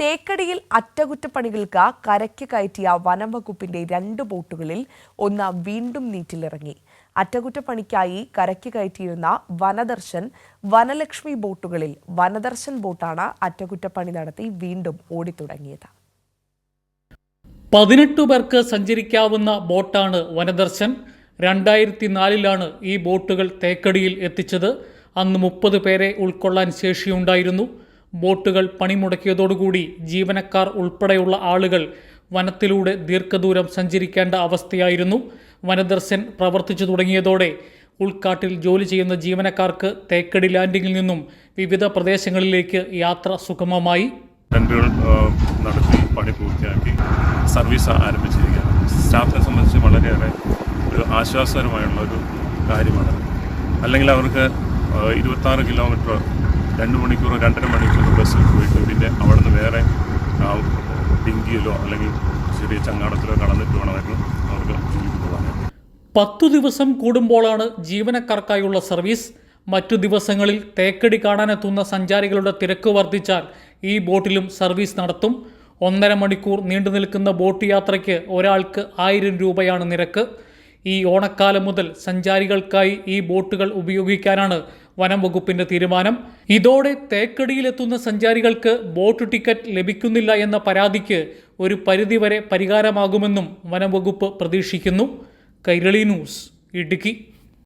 തേക്കടിയിൽ അറ്റകുറ്റപ്പണികൾക്ക് കരയ്ക്ക് കയറ്റിയ വനം വകുപ്പിന്റെ രണ്ട് ബോട്ടുകളിൽ ഒന്ന് വീണ്ടും നീറ്റിലിറങ്ങി. അറ്റകുറ്റപ്പണിക്കായി കരയ്ക്ക് കയറ്റിയിരുന്ന വനദർശൻ വനലക്ഷ്മി ബോട്ടുകളിൽ വനദർശൻ ബോട്ടാണ് അറ്റകുറ്റപ്പണി നടത്തി വീണ്ടും ഓടിത്തുടങ്ങിയത്. പതിനെട്ട് പേർക്ക് സഞ്ചരിക്കാവുന്ന ബോട്ടാണ് വനദർശൻ. രണ്ടായിരത്തി നാലിലാണ് ഈ ബോട്ടുകൾ തേക്കടിയിൽ എത്തിച്ചത്. അന്ന് മുപ്പത് പേരെ ഉൾക്കൊള്ളാൻ ശേഷിയുണ്ടായിരുന്നു. ബോട്ടുകൾ പണിമുടക്കിയതോടുകൂടി ജീവനക്കാർ ഉൾപ്പെടെയുള്ള ആളുകൾ വനത്തിലൂടെ ദീർഘദൂരം സഞ്ചരിക്കേണ്ട അവസ്ഥയായിരുന്നു. വനദർശൻ പ്രവർത്തിച്ചു തുടങ്ങിയതോടെ ഉൾക്കാട്ടിൽ ജോലി ചെയ്യുന്ന ജീവനക്കാർക്ക് തേക്കടി ലാൻഡിങ്ങിൽ നിന്നും വിവിധ പ്രദേശങ്ങളിലേക്ക് യാത്ര സുഗമമായി. നടത്തി പണി പൂർത്തിയാക്കി സർവീസ് ആരംഭിച്ചിരിക്കുകയാണ്. സ്റ്റാഫിനെ സംബന്ധിച്ച് വളരെയേറെ ഒരു ആശ്വാസകരമായുള്ള ഒരു കാര്യമാണ്. അല്ലെങ്കിൽ അവർക്ക് ഇരുപത്താറ് കിലോമീറ്റർ രണ്ട് മണിക്കൂർ രണ്ടര മണിക്കൂർ ബസ്സിൽ പോയിട്ട് പിന്നെ അവിടെ നിന്ന് വേറെ ഡിങ്കിയിലോ അല്ലെങ്കിൽ ചെറിയ ചങ്ങാടത്തിലോ കടന്നിട്ട് വേണമായിരുന്നു അവർക്ക് ജോലിക്ക് പത്തു ദിവസം കൂടുമ്പോഴാണ് ജീവനക്കാർക്കായുള്ള സർവീസ്. മറ്റു ദിവസങ്ങളിൽ തേക്കടി കാണാനെത്തുന്ന സഞ്ചാരികളുടെ തിരക്ക് വർദ്ധിച്ചാൽ ഈ ബോട്ടിലും സർവീസ് നടത്തും. ഒന്നര മണിക്കൂർ നീണ്ടു നിൽക്കുന്ന ബോട്ട് യാത്രയ്ക്ക് ഒരാൾക്ക് ആയിരം രൂപയാണ് നിരക്ക്. ഈ ഓണക്കാലം മുതൽ സഞ്ചാരികൾക്കായി ഈ ബോട്ടുകൾ ഉപയോഗിക്കാനാണ് വനം വകുപ്പിന്റെ തീരുമാനം ഇതോടെ തേക്കടിയിലെത്തുന്ന സഞ്ചാരികൾക്ക് ബോട്ട് ടിക്കറ്റ് ലഭിക്കുന്നില്ല എന്ന പരാതിക്ക് ഒരു പരിധിവരെ പരിഹാരമാകുമെന്നും വനം വകുപ്പ് പ്രതീക്ഷിക്കുന്നു. കൈരളി ന്യൂസ് ഇടുക്കി.